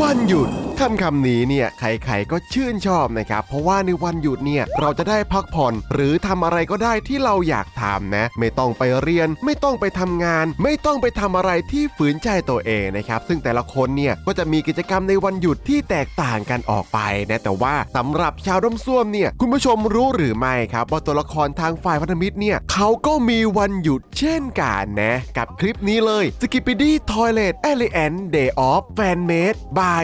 วันหยุด คำคำนี้เนี่ยใครๆก็ชื่นชอบนะครับ เพราะว่าในวันหยุดเนี่ยเราจะได้พักผ่อน หรือทำอะไรก็ได้ที่เราอยากทำนะ ไม่ต้องไปเรียน ไม่ต้องไปทำงาน ไม่ต้องไปทำอะไรที่ฝืนใจตัวเองนะครับ ซึ่งแต่ละคนเนี่ยก็จะมีกิจกรรมในวันหยุดที่แตกต่างกันออกไปนะแต่ว่าสำหรับชาวด้อมส้วมเนี่ยคุณผู้ชมรู้หรือไม่ครับว่าตัวละครทางฝ่ายพันธมิตรเนี่ยเขาก็มีวันหยุดเช่นกันนะกับคลิปนี้เลย Skippity Toilet Alien Day Off Fan Made by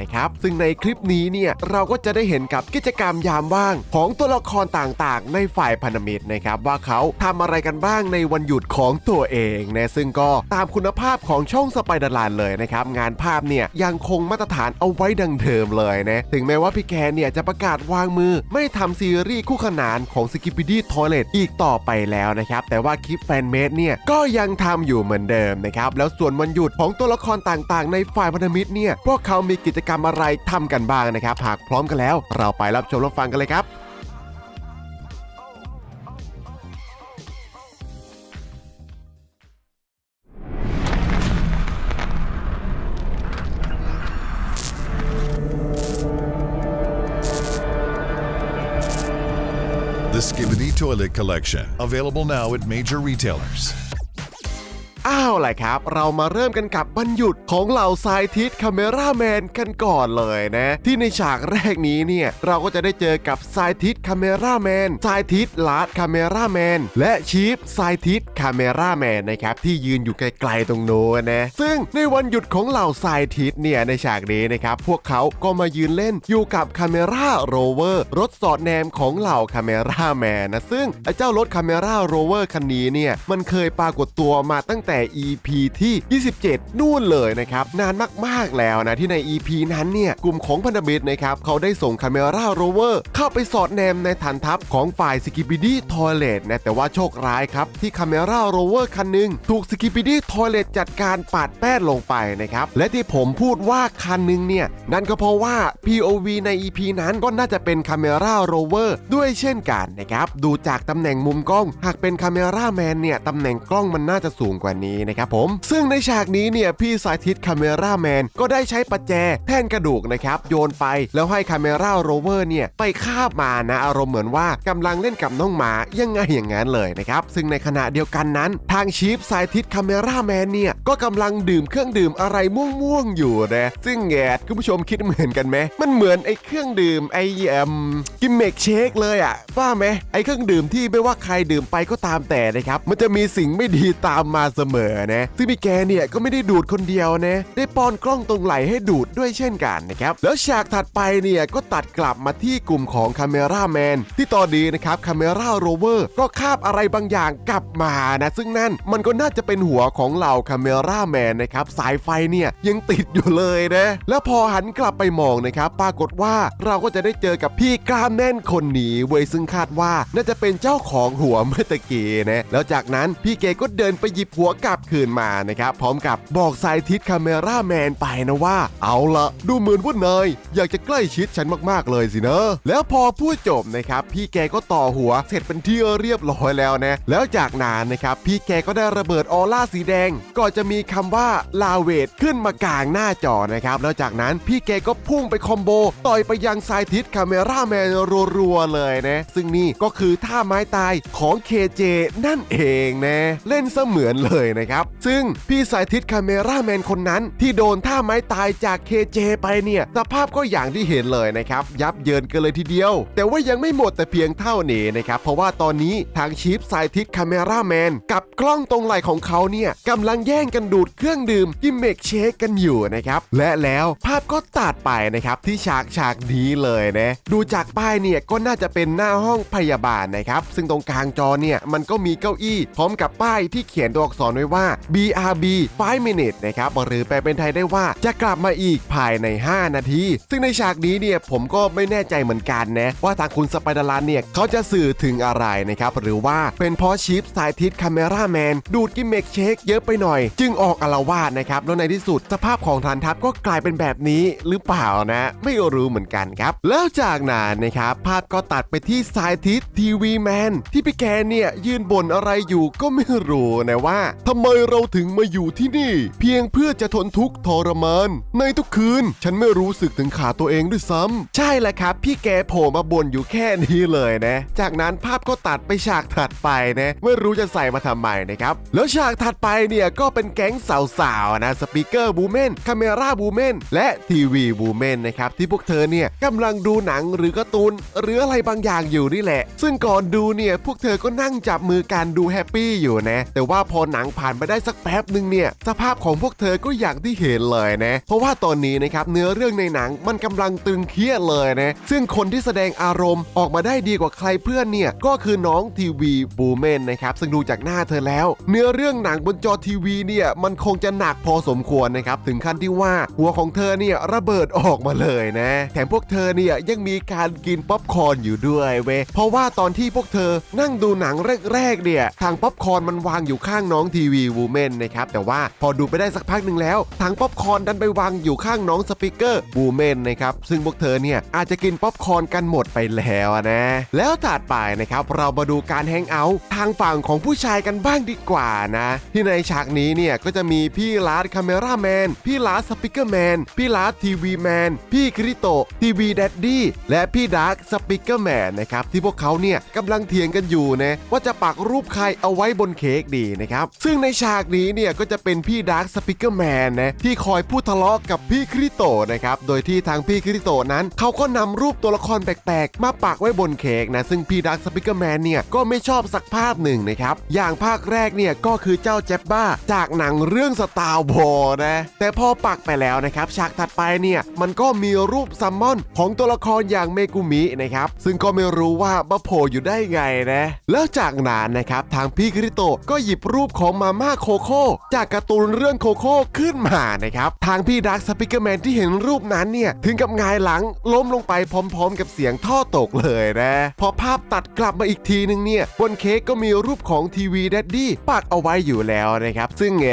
นะครับ ซึ่งในคลิปนี้เนี่ยเราก็จะได้เห็นกับกิจกรรมยามว่าง ของตัวละครต่างๆ ในฝ่ายพันธมิตรนะครับ ว่าเขาทำอะไรกันบ้างในวันหยุดของตัวเองนะซึ่งก็ตามคุณภาพของช่อง Spider-Man เลยนะครับ งานภาพเนี่ยยังคงมาตรฐานเอาไว้ดังเดิมเลยนะถึงแม้ว่าพี่แกเนี่ยจะประกาศวางมือ ไม่ทำซีรีส์คู่ขนานของ Skippity Toilet อีกต่อไปแล้วนะครับแต่ว่าคลิปแฟนเมดเนี่ยก็ยังทำอยู่เหมือนเดิมนะครับแล้วส่วนวันหยุดของตัวละครต่างๆ ในฝ่ายพันธมิตรเนี่ยพวกเขามีกิจกรรมอะไรทำกันบ้างนะครับ หากพร้อมกันแล้ว เราไปรับชมรับฟังกันเลยครับ The Skibbity Toilet Collection, available now at major retailers. วแหละครับ เรามาเริ่มกันกับวันหยุดของเหล่าไซทิสคาเมราแมนกันก่อนเลยนะ ที่ในฉากแรกนี้เนี่ยเราก็จะได้เจอกับไซทิสคาเมราแมนไซทิสลาร์ดคาเมราแมนและชีฟไซทิสคาเมราแมนนะครับที่ยืนอยู่ไกลๆตรงโน้นนะ ซึ่งในวันหยุดของเหล่าไซทิสเนี่ยในฉากนี้นะครับพวกเขาก็มายืนเล่นอยู่กับคาเมราโรเวอร์รถสอดแนมของเหล่าคาเมราแมนนะซึ่งไอ้เจ้ารถคาเมราโรเวอร์คันนี้เนี่ยมันเคยปรากฏตัวมาตั้งแต่ EP ที่ 27 นู่นเลยนะครับนานมากๆแล้วนะที่ใน EP นั้นเนี่ยกลุ่มของพันธมิตรนะครับเขาได้ส่งคาเมราโรเวอร์เข้าไปสอดแนมในฐานทัพของฝ่ายสกิปิดี้ทอยเลตนะแต่ว่าโชคร้ายครับที่คาเมราโรเวอร์คันหนึ่งถูกสกิปิดี้ทอยเลตจัดการปาดแป้นลงไปนะครับและที่ผมพูดว่าคันหนึ่งเนี่ยนั่นก็เพราะว่า POV ใน EP นั้นก็น่าจะเป็นคาเมราโรเวอร์ด้วยเช่นกันนะครับดูจากตำแหน่งมุมกล้อง หากเป็นคาเมราแมนเนี่ยตำแหน่งกล้องมันน่าจะสูงกว่านี้นะครับผม ซึ่งในฉากนี้เนี่ยพี่สายทิศคาเมราแมนก็ได้ใช้ปัจแจแท่นกระดูกนะครับโยนไปแล้วให้คาเมราโรเวอร์เนี่ยไปคาบมานะอารมณ์เหมือนว่ากำลังเล่นกับน้องหมายังไงอย่างนั้นเลยนะครับซึ่งในขณะเดียวกันนั้น ทางชีฟสายทิศคาเมราแมนเนี่ยก็กำลังดื่มเครื่องดื่มอะไรม่วงๆอยู่นะซึ่งแกดคุณผู้ชมคิดเหมือนกันไหมมันเหมือนไอ้เครื่องดื่มไอ้เอ่มกิมเมกเชคเลยอะว่าไหมไอ้เครื่องดื่มที่ไม่ว่าใครดื่มไปก็ตามแต่นะครับมันจะมีสิ่งไม่ดีตามมาเสมอนะ ซึ่งพี่แกเนี่ยก็ไม่ได้ดูดคนเดียวนะ ได้ป้อนกล้องตรงไหลให้ดูดด้วยเช่นกันนะครับ แล้วฉากถัดไปเนี่ยก็ตัดกลับมาที่กลุ่มของคาเมราแมนที่ตอนนี้นะครับคาเมราโรเวอร์ก็คาบอะไรบางอย่างกลับมานะ ซึ่งนั่นมันก็น่าจะเป็นหัวของเหล่าคาเมราแมนนะครับสายไฟเนี่ยยังติดอยู่เลยนะแล้วพอหันกลับไปมองนะครับปรากฏว่าเราก็จะได้เจอกับพี่กล้ามแน่นคนนี้เว้ยซึ่งคาดว่าน่าจะเป็นเจ้าของหัวเมื่อตะกี้นะแล้วจากนั้นพี่เกก็เดินไปหยิบหัวกลับคืนมานะครับพร้อมกับบอกสายทิศคาเมราแมนไปนะว่า เอาละดูเหมือนว่านายอยากจะใกล้ชิดฉันมากๆเลยสินะ แล้วพอพูดจบนะครับ พี่แกก็ต่อหัวเสร็จเป็นที่เรียบร้อยแล้วนะแล้วจากนั้นนะครับพี่แกก็ได้ระเบิดออร่าสีแดงก่อนจะมีคำว่าลาเวทขึ้นมากลางหน้าจอนะครับแล้วจากนั้นพี่แกก็พุ่งไปคอมโบต่อยไปยังสายทิศคาเมราแมนรัวๆเลยนะซึ่งนี่ก็คือท่าไม้ตายของ KJ นั่นเองนะ เล่นเสมือนเลยนะครับซึ่งพี่สายทิศคาเมราแมนคนนั้น ที่โดนท่าไม้ตายจาก KJ ไปเนี่ยสภาพก็อย่างที่เห็นเลยนะครับ ยับเยินกันเลยทีเดียว แต่ว่ายังไม่หมดแต่เพียงเท่านี้นะครับ เพราะว่าตอนนี้ทางชีฟสายทิศคาเมราแมนกับกล้องตรงไหล่ของเขาเนี่ยกำลังแย่งกันดูดเครื่องดื่มกิมเมกเชคกันอยู่นะครับและแล้วภาพก็ตัดไปนะครับที่ฉากฉากนี้เลยนะดูจากป้ายเนี่ยก็น่าจะเป็นหน้าห้องพยาบาลนะครับซึ่งตรงกลางจอเนี่ยมันก็มีเก้าอี้ พร้อมกับป้ายที่เขียนตัวอักษรไว้ว่า BRB 5 minutes นะครับหรือแปลเป็นไทยได้ว่าจะกลับมาอีกภายใน 5 นาที ซึ่งในฉากนี้เนี่ยผมก็ไม่แน่ใจเหมือนกันนะ ว่าทางคุณสไปเดอร์ลันเนี่ยเขาจะสื่อถึงอะไรนะครับ หรือว่าเป็นเพราะชิปสายทิศคาเมราแมนดูดกิมเมกเชคเยอะไปหน่อย จึงออกอารวาสนะครับ แล้วในที่สุดสภาพของฐานทัพก็กลายเป็นแบบนี้หรือเปล่านะ ไม่รู้เหมือนกันครับ แล้วจากนั้นนะครับภาพก็ตัดไปที่สายทิศทีวีแมนที่พี่แกเนี่ยยืนบ่นอะไรอยู่ก็ไม่รู้นะว่าทำไมเราถึงมาอยู่ที่นี่ เพียงเพื่อจะทนทุกข์ทรมาน ในทุกคืน ฉันไม่รู้สึกถึงขาตัวเองด้วยซ้ำใช่แหละครับ พี่แกโผล่มาบ่นอยู่แค่นี้เลยนะ จากนั้นภาพก็ตัดไปฉากถัดไปนะไม่รู้จะใส่มาทำไมนะครับ แล้วฉากถัดไปเนี่ยก็เป็นแก๊งสาวๆนะสปีกเกอร์บูเมนคาเมราบูเมนและทีวีบูเมนนะครับที่พวกเธอเนี่ยกำลังดูหนังหรือการ์ตูนหรืออะไรบางอย่างอยู่นี่แหละ ซึ่งก่อนดูเนี่ยพวกเธอก็นั่งจับมือกันดูแฮปปี้อยู่นะแต่ว่าพอหนังผ่านไปได้สักแป๊บหนึ่งเนี่ย สภาพของพวกเธอก็อย่างที่เห็นเลยนะ เพราะว่าตอนนี้นะครับเนื้อเรื่องในหนังมันกำลังตึงเครียดเลยนะ ซึ่งคนที่แสดงอารมณ์ออกมาได้ดีกว่าใครเพื่อนเนี่ย ก็คือน้องทีวีบูเมนนะครับ ซึ่งดูจากหน้าเธอแล้ว เนื้อเรื่องหนังบนจอทีวีเนี่ยมันคงจะหนักพอสมควรนะครับถึงขั้นที่ว่าหัวของเธอเนี่ยระเบิดออกมาเลยนะ แถมพวกเธอเนี่ยยังมีการกินป๊อปคอร์นอยู่ด้วยเว้ยเพราะว่าตอนที่พวกเธอนั่งดูหนังแรกๆเนี่ยทางป๊อปคอร์นมันวางอยู่ข้างน้องทีวีวูแมนนะครับแต่ว่าพอดูไปได้สักพักหนึ่งแล้วทางป๊อปคอร์นดันไปวางอยู่ข้างน้องสปีกเกอร์วูแมนนะครับซึ่งพวกเธอเนี่ยอาจจะกินป๊อปคอร์นกันหมดไปแล้วนะแล้วถัดไปนะครับเรามาดูการแฮงเอาท์ทางฝั่งของผู้ชายกันบ้างดีกว่านะ ที่ในฉากนี้เนี่ยก็จะมีพี่ลาร์ดคาเมราแมนพี่ลาร์ดสปีกเกอร์แมนพี่ลาร์ดทีวีแมนพี่คริโตทีวีแดดดี้และพี่ดาร์คสปีกเกอร์แมนนะครับที่พวกเขาเนี่ยกำลังเถียงกันอยู่นะว่าจะปักรูปใครเอาไว้บนเค้กดีนะครับซึ่งในฉากนี้เนี่ยก็จะเป็นพี่ดาร์คสปีกเกอร์แมนนะที่คอยพูดทะเลาะกับพี่คริโตนะครับโดยที่ทางพี่คริโตนั้นเขาก็นำรูปตัวละครแปลกๆ มาปักไว้บนเค้กนะซึ่งพี่ดาร์คสปีกเกอร์แมนเนี่ยก็ไม่ชอบสักภาพหนึ่งนะครับอย่างภาคแรกเนี่ยก็คือเจ้าแจ็บบ้าจากหนังเรื่องสตาร์วอร์นะแต่พอปักไปแล้วนะครับฉากถัดไปเนี่ยมันก็มีรูปซัมมอนของตัวละครอย่างเมกุมินะครับซึ่งก็ไม่รู้ว่ามาโผล่อยู่ได้ไงนะแล้วจากนั้นนะครับทางพี่คริโตก็หยิบรูปของมาม่าโคโค่จากการ์ตูนเรื่องโคโค่ขึ้นมานะครับ ทางพี่ดักสปิเกอร์แมนที่เห็นรูปนั้นเนี่ย ถึงกับงายหลังล้มลงไปพร้อมๆ กับเสียงท่อตกเลยนะ พอภาพตัดกลับมาอีกทีนึงเนี่ย บนเค้กก็มีรูปของทีวีแดดดี้ปักเอาไว้อยู่แล้วนะครับ ซึ่งแง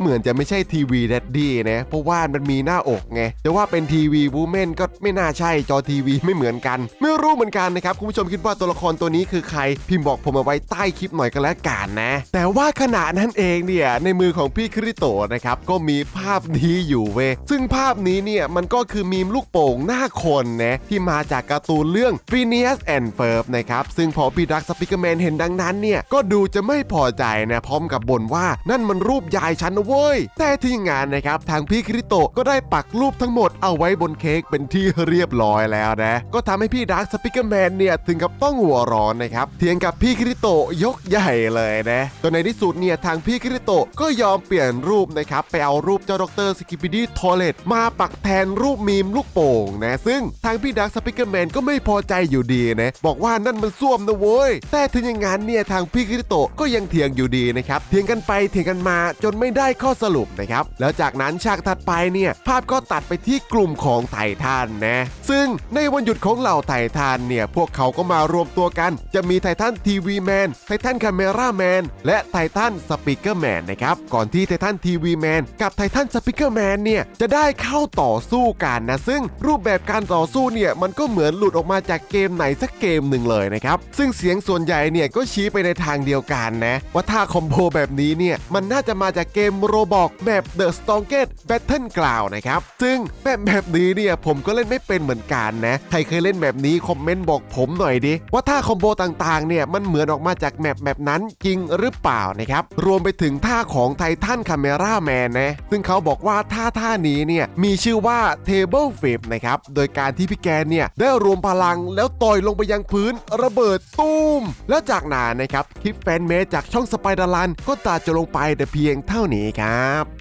เหมือนจะไม่ใช่ทีวีแดดดี้นะ เพราะว่ามันมีหน้าอกไงแต่ว่าเป็นทีวีวูแมนก็ไม่น่าใช่จอทีวีไม่เหมือนกัน ไม่รู้เหมือนกันนะครับคุณผู้ชมคิดว่าตัวละครตัวนี้คือใครพิมพ์บอกผมเอาไว้ใต้คลิปหน่อยก็แล้วกันนะ แต่ว่าขณะนั้นเองเนี่ยในมือของพี่คริโตนะครับก็มีภาพนี้อยู่เว้ยซึ่งภาพนี้เนี่ยมันก็คือมีมลูกโป่งหน้าคนนะที่มาจากการ์ตูนเรื่อง Phineas and Ferb นะครับซึ่งพอพี่ดักสปิกเกอร์แมนเห็นดังนั้นเนี่ยก็ดูจะไม่พอใจนะพร้อมกับบ่นว่านั่นมันรูปยายฉันนะเว้ย แต่ที่งานนะครับทางพี่คริโตก็ได้ปักรูปทั้งหมดเอาไว้บนเค้กเป็นที่เรียบร้อยแล้วนะ ก็ทำให้พี่ดักสปิกเกอร์แมนเนี่ยถึงกับต้องหัวร้อนนะครับเถียงกับพี่คริโตยกใหญ่เลยนะจนในที่สุดเนี่ยทางพี่คริโตะก็ยอมเปลี่ยนรูปนะครับไปเอารูปเจ้าดรสกิป i ดี้ทอเลตมาปักแทนรูปมีมลูกโป่งนะซึ่งทางพี่ดักสปิเกอร์แมนก็ไม่พอใจอยู่ดีนะบอกว่านั่นมันส้วมนะเว้ยแต่ถึงอย่างนั้นเนี่ยทางพี่คริโตะก็ยังเถียงอยู่ดีนะครับเถียงกันไปเถียงกันมาจนไม่ได้ข้อสรุปนะครับแล้วจากนั้นฉากถัดไปเนี่ยภาพก็ตัดไปที่กลุ่มของไททันนะซึ่งในวันหยุดของเหล่าไททันเนี่ยพวกเขาก็มารวมตัวกัน จะมีไททันทีวีแมนไททันคาเมราแมนและไททันสปีกเกอร์แมนนะครับ ก่อนที่ไททันทีวีแมนกับไททันสปีกเกอร์แมนเนี่ย จะได้เข้าต่อสู้กันนะ ซึ่งรูปแบบการต่อสู้เนี่ย มันก็เหมือนหลุดออกมาจากเกมไหนสักเกมหนึ่งเลยนะครับ ซึ่งเสียงส่วนใหญ่เนี่ย ก็ชี้ไปในทางเดียวกันนะ ว่าท่าคอมโบแบบนี้เนี่ย มันน่าจะมาจากเกมโรบอกแบบ The Strongest Battle Ground นะครับ ซึ่งแบบแบบนี้เนี่ยผมก็เล่นไม่เป็นเหมือนกันนะใครเคยเล่นแบบนี้คอมเมนต์บอกผมหน่อยดิว่าท่าคอมโบต่างๆเนี่ยมันเหมือนออกมาจากแมปแบบนั้นจริงหรือเปล่านะครับรวมไปถึงึงท่าของไททันคาเมราแมนนะ ซึ่งเขาบอกว่าท่าท่านี้เนี่ยมีชื่อว่า Table Flip นะครับ โดยการที่พี่แกเนี่ยได้รวมพลังแล้วต่อยลงไปยังพื้นระเบิดตุ้ม แล้วจากนั้นนะครับคลิปแฟนเมดจากช่องสไปเดอร์ลันก็ตาจะลงไปแต่เพียงเท่านี้ครับ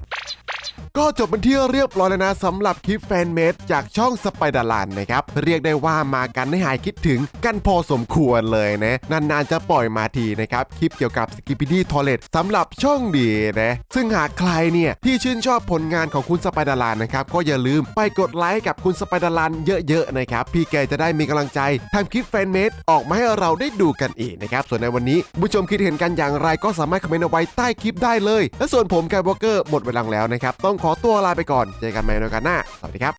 ก็จบเป็นที่เรียบร้อยแล้วนะสำหรับคลิปแฟนเมดจากช่องสไปเดอร์ลันนะครับ เรียกได้ว่ามากันให้หายคิดถึงกันพอสมควรเลยนะ นานๆจะปล่อยมาทีนะครับ คลิปเกี่ยวกับสกิป p ดี้ทอเลตสำหรับช่องดีนะ ซึ่งหากใครเนี่ย ที่ชื่นชอบผลงานของคุณสไปเดอร์ลันนะครับ ก็อย่าลืมไปกดไลค์กับคุณสไปเดอร์ลันเยอะๆนะครับ พี่แกจะได้มีกำลังใจทำคลิปแฟนเมดออกมาให้เราได้ดูกันอีกนะครับส่วนในวันนี้ผู้ชมคิดเห็นกันอย่างไรก็สามารถคอมเมนต์เอาไว้ใต้คลิปได้เลย และส่วนผมกายวอลเกอร์หมดเวลาแล้วนะครับต้องขอตัวลาไปก่อน เจอกันใหม่ในโอกาสหน้า สวัสดีครับ